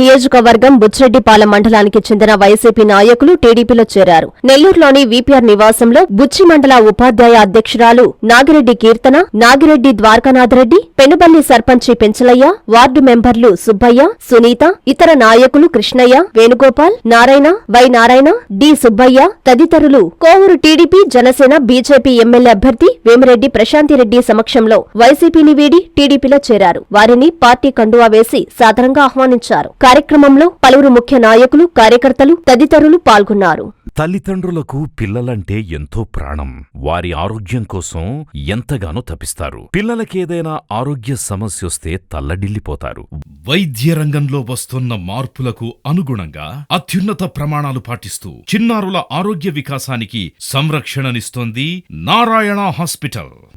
నియోజకవర్గం బుచ్చిరెడ్డిపాలెం మండలానికి చెందిన వైసీపీ నాయకులు టీడీపీలో చేరారు. నెల్లూరులోని వీపీఆర్ నివాసంలో బుచ్చి మండల ఉపాధ్యాయ అధ్యక్షురాలు నాగిరెడ్డి కీర్తన నాగిరెడ్డి ద్వారకానాథరెడ్డి పెనుబల్లి సర్పంచి పెంచలయ్య వార్డు మెంబర్లు సుబ్బయ్య సునీత ఇతర నాయకులు కృష్ణయ్య వేణుగోపాల్ నారాయణ వై నారాయణ డి సుబ్బయ్య తదితరులు Kovur TDP Janasena BJP MLA అభ్యర్థి వేమిరెడ్డి ప్రశాంతిరెడ్డి సమక్షంలో వైసీపీని వీడి టీడీపీలో చేరారు. వారిని పార్టీ కండువా వేసి సాదరంగా ఆహ్వానించారు. కార్యక్రమంలో పలువురు ముఖ్య నాయకులు కార్యకర్తలు తదితరులు పాల్గొన్నారు. తల్లిదండ్రులకు పిల్లలంటే ఎంతో ప్రాణం. వారి ఆరోగ్యం కోసం ఎంతగానో తపిస్తారు. పిల్లలకేదైనా ఆరోగ్య సమస్యొస్తే తల్లడిల్లిపోతారు. వైద్య రంగంలో వస్తున్న మార్పులకు అనుగుణంగా అత్యున్నత ప్రమాణాలు పాటిస్తూ చిన్నారుల ఆరోగ్య వికాసానికి సంరక్షణనిస్తోంది నారాయణ హాస్పిటల్.